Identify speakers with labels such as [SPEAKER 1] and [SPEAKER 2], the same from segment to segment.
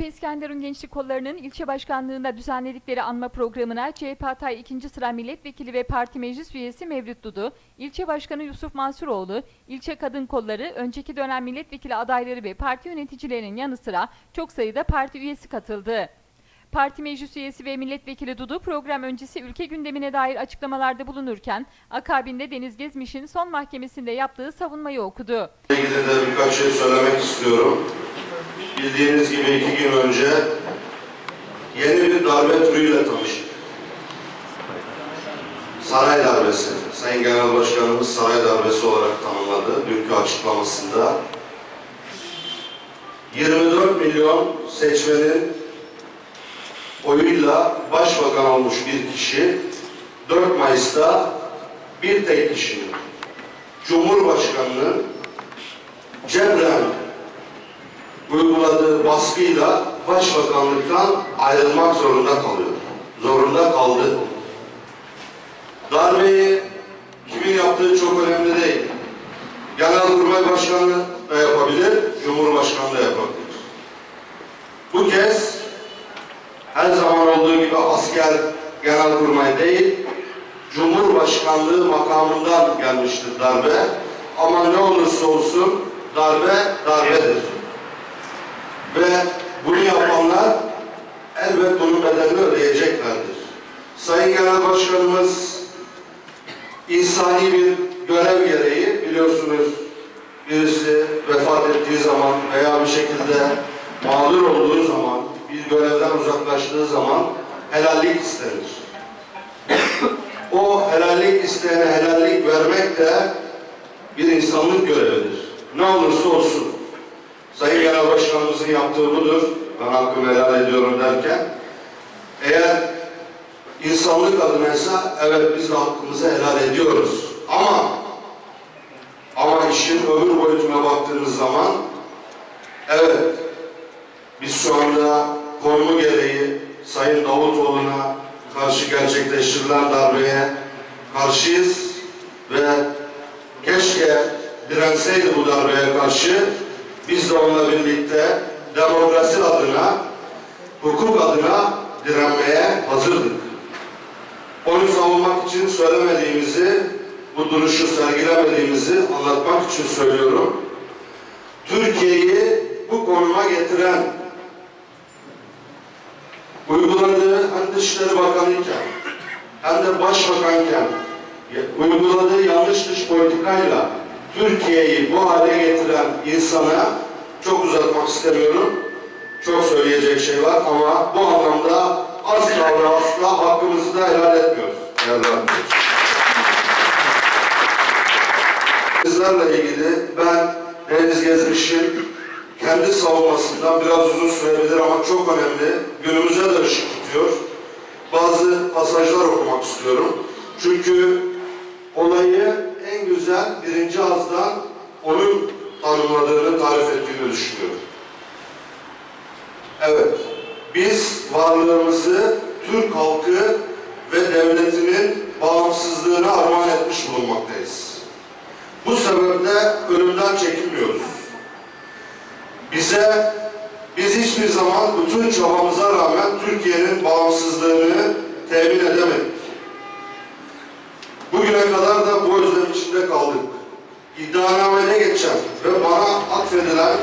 [SPEAKER 1] CHP İskenderun Gençlik Kolları'nın ilçe başkanlığında düzenledikleri anma programına CHP Hatay 2. sıra milletvekili ve parti meclis üyesi Mevlüt Dudu, ilçe başkanı Yusuf Mansuroğlu, ilçe kadın kolları, önceki dönem milletvekili adayları ve parti yöneticilerinin yanı sıra çok sayıda parti üyesi katıldı. Parti meclis üyesi ve milletvekili Dudu program öncesi ülke gündemine dair açıklamalarda bulunurken akabinde Deniz Gezmiş'in son mahkemesinde yaptığı savunmayı okudu.
[SPEAKER 2] ilgili de birkaç şey söylemek istiyorum. Bildiğiniz gibi iki gün önce yeni bir darbe türüyle tanıştık. Saray darbesi. Sayın Genel Başkanımız saray darbesi olarak tanımladı dünkü açıklamasında. 24 milyon seçmenin oyuyla başbakan olmuş bir kişi 4 Mayıs'ta bir tek kişinin Cumhurbaşkanı'nın cebren uyguladığı baskıyla başbakanlıktan ayrılmak zorunda kalıyor. Zorunda kaldı. Darbeyi kimin yaptığı çok önemli değil. Genelkurmay Başkanı da yapabilir, Cumhurbaşkanı da yapabilir. Bu kez her zaman olduğu gibi asker genelkurmay değil, Cumhurbaşkanlığı makamından gelmiştir darbe. Ama ne olursa olsun darbe darbedir. Ve bunu yapanlar elbet bunun bedelini ödeyeceklerdir. Sayın Genel Başkanımız insani bir görev gereği biliyorsunuz birisi vefat ettiği zaman veya bir şekilde mağdur olduğu zaman bir görevden uzaklaştığı zaman helallik istenir. O helallik isteyene helallik vermek de bir insanlık görevidir. Ne olursa olsun. Sayın Genel Başkanımızın yaptığı budur. Ben hakkımı helal ediyorum derken. Eğer insanlık adınaysa evet biz de hakkımızı helal ediyoruz. Ama ama işin ömür boyutuna baktığınız zaman evet biz şu anda konumu gereği Sayın Davutoğlu'na karşı gerçekleştirilen darbeye karşıyız ve keşke direnseydi bu darbeye karşı biz de onunla birlikte demokrasi adına, hukuk adına direnmeye hazırdık. Onu savunmak için söylemediğimizi, bu duruşu sergilemediğimizi anlatmak için söylüyorum. Türkiye'yi bu konuma getiren uyguladığı hem Dışişleri Bakanı iken hem de Başbakanken uyguladığı yanlış dış politikayla Türkiye'yi bu hale getiren insana çok uzatmak istemiyorum. Çok söyleyecek şey var ama bu anlamda asla ve asla hakkımızı da helal etmiyoruz. Arkadaşlar. Sizlerle ilgili ben Deniz Gezmiş'in kendi savunmasından biraz uzun sürebilir ama çok önemli. Günümüze de ışık tutuyor. Bazı pasajlar okumak istiyorum. Çünkü olayı en güzel birinci ağızdan onun tanımladığını, tarif ettiğini düşünüyorum. Evet, biz varlığımızı Türk halkı ve devletinin bağımsızlığına armağan etmiş bulunmaktayız. Bu sebeple ölümden çekinmiyoruz. Bize, biz hiçbir zaman bütün çabamıza rağmen Türkiye'nin bağımsızlığını temin edemedik. Özlem içinde kaldık. İddianamede geçen ve bana atfedilen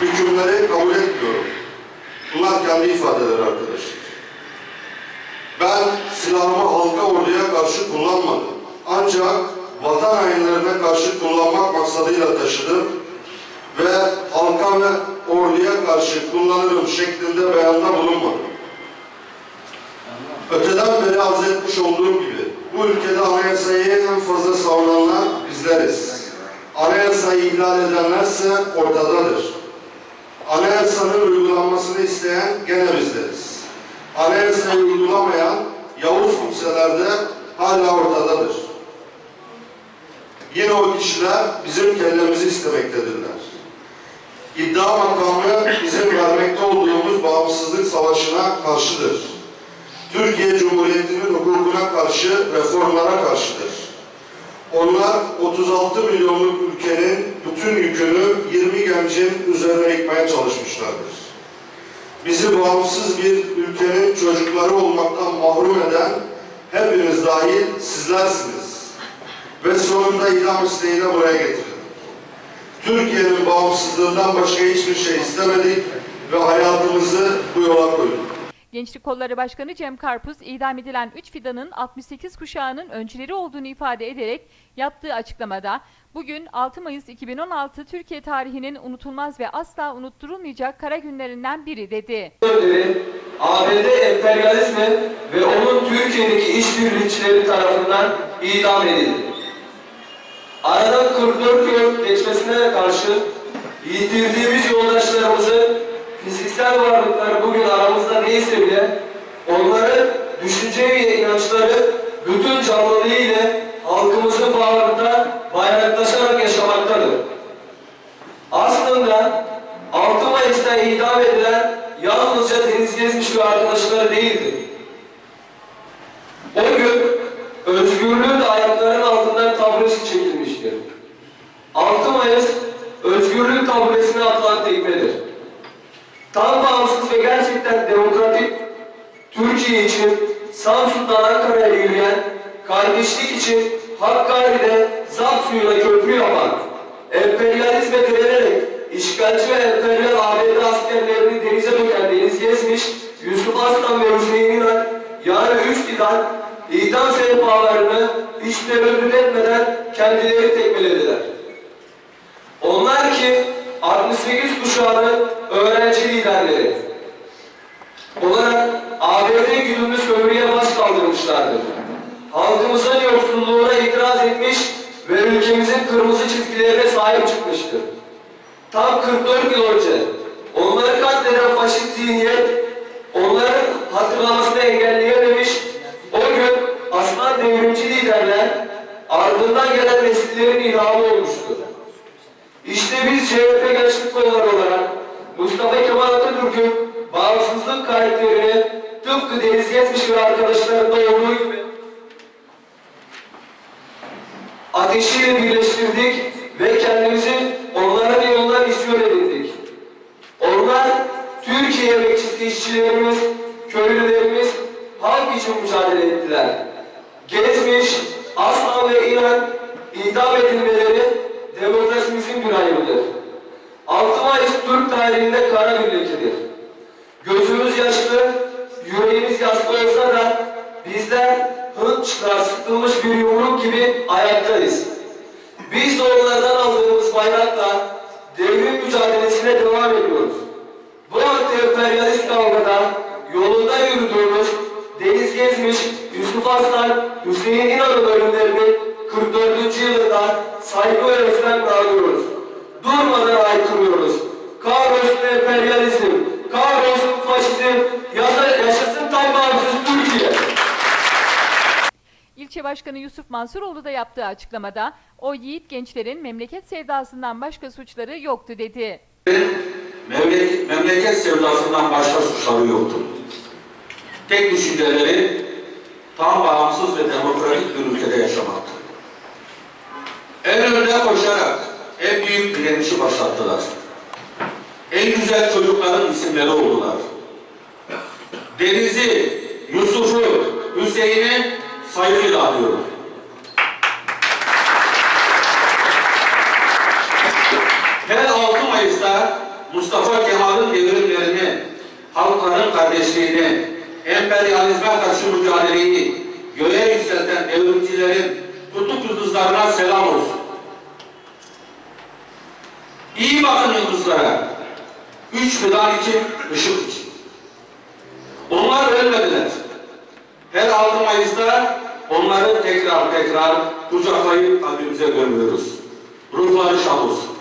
[SPEAKER 2] hükümleri kabul etmiyorum. Bunlar kendi ifadeleri arkadaşlar. Ben silahımı halka orduya karşı kullanmadım. Ancak vatan hainlerine karşı kullanmak maksadıyla taşıdım ve halka ve orduya karşı kullanırım şeklinde beyanda bulunmadım. Öteden beri arz etmiş olduğum gibi bu ülkede anayasayı en fazla savunanlar bizleriz. Anayasayı ihlal edenlerse ortadadır. Anayasanın uygulanmasını isteyen gene bizleriz. Anayasayı uygulamayan Yavuz kimselerde hala ortadadır. Yine o kişiler bizim kellemizi istemektedirler. İddia makamı bizim vermekte olduğumuz bağımsızlık savaşına karşıdır. Türkiye Cumhuriyeti'nin hukukuna karşı, reformlara karşıdır. Onlar 36 milyonluk ülkenin bütün yükünü 20 gencin üzerine yıkmaya çalışmışlardır. bizi bağımsız bir ülkenin çocukları olmaktan mahrum eden hepiniz dahil sizlersiniz. Ve sonunda idam isteğiyle buraya getirdik. Türkiye'nin bağımsızlığından başka hiçbir şey istemedik ve hayatımızı bu yola koyduk.
[SPEAKER 1] Gençlik Kolları Başkanı Cem Karpuz, idam edilen 3 fidanın 68 kuşağının öncüleri olduğunu ifade ederek yaptığı açıklamada, bugün 6 Mayıs 2016 Türkiye tarihinin unutulmaz ve asla unutturulmayacak kara günlerinden biri dedi.
[SPEAKER 3] ABD emperyalizmi ve onun Türkiye'deki işbirlikçileri tarafından idam edildi. Aradan 44 yıl geçmesine karşı yitirdiğimiz yoldaşlarımızı fiziksel varlıkları bugün aramızda değilse bile onları düşünce ve inançları bütün canlılığı ile halkımızın bağrında bayraklaşarak yaşamaktadır. Aslında 6 Mayıs'ta idam edilen yalnızca Deniz Gezmiş ve arkadaşları değildi. O gün özgürlüğün de ayaklarının altından taburesi çekilmiştir. 6 Mayıs özgürlük taburesine atılan tekmedir. Tam bağımsız ve gerçekten demokratik Türkiye için Samsun'dan Ankara'ya yürüyen, kardeşlik için Hakkari'de zap suyuna köprü yapan, emperyalizme direnerek işgalci ve emperyal ABD askerlerini denize döken Deniz Gezmiş, Yusuf Aslan ve Hüseyin İnan, yani üç fidan idam sehpalarını hiç tereddüt etmeden kendileri tekmelediler. Onlar ki 68 kuşağının öğrenci liderleri olarak ABD güdümlü sömürüye baş kaldırmışlardır. Halkımızın yoksulluğuna itiraz etmiş ve ülkemizin kırmızı çizgilerine sahip çıkmıştır. Tam 44 yıl önce onları katleden faşist zihniyet onların hatırlamasını engelleyememiş, o gün aslan devrimci liderler ardından gelen nesillerin ilhamı olmuştur. CHP Gençlik Kolları olarak Mustafa Kemal Atatürk'ün bağımsızlık karakterini tıpkı Deniz Gezmiş ve arkadaşlarında olduğu gibi ateşiyle birleştirdik ve kendimizi onların yolundan isyon edindik. Onlar Türkiye emekçisi işçilerimiz, köylülerimiz halk için mücadele ettiler. Gezmiş, Aslan ve İnan idam edilmeleri demokrasimizin bir ayrıdır. 6 Mayıs Türk tarihinde kara bir lekedir. Gözümüz yaşlı, yüreğimiz yaslı olsa da bizler hınçla sıkılmış bir yumruk gibi ayaktayız. Biz de onlardan aldığımız bayrakla devrim mücadelesine devam ediyoruz. Bu anti-emperyalist kavgada yolunda yürüdüğümüz Deniz Gezmiş, Yusuf Aslan, Hüseyin İnan'ın ölümlerini 44. yılında saygı ve özlemle anıyoruz. Durmadan aykırıyoruz. Kahrolsun emperyalizm, kahrolsun faşizm, yasa- yaşasın tam bağımsız Türkiye.
[SPEAKER 1] İlçe Başkanı Yusuf Mansuroğlu da yaptığı açıklamada, o yiğit gençlerin memleket sevdasından başka suçları yoktu dedi.
[SPEAKER 4] Memleket, memleket sevdasından başka suçları yoktu. Tek düşünceleri tam bağımsız ve demokratik bir ülkede yaşamaktı. En önde koşarak en büyük direnişi başlattılar. En güzel çocukların isimleri oldular. Deniz'i, Yusuf'u, Hüseyin'i saygıyla anıyorum. Her 6 Mayıs'ta Mustafa Kemal'in devrimlerini, halkların kardeşliğini, emperyalizme karşı mücadeleyi göğe yükselten devrimcilerin tutuk yıldızlarına selam olsun. İyi bakın yıldızlara. Üç fidan için, ışık için. Onlar ölmediler. Her 6 Mayıs'ta onları tekrar tekrar kucaklayıp kalbimize gömüyoruz. Ruhları şad olsun.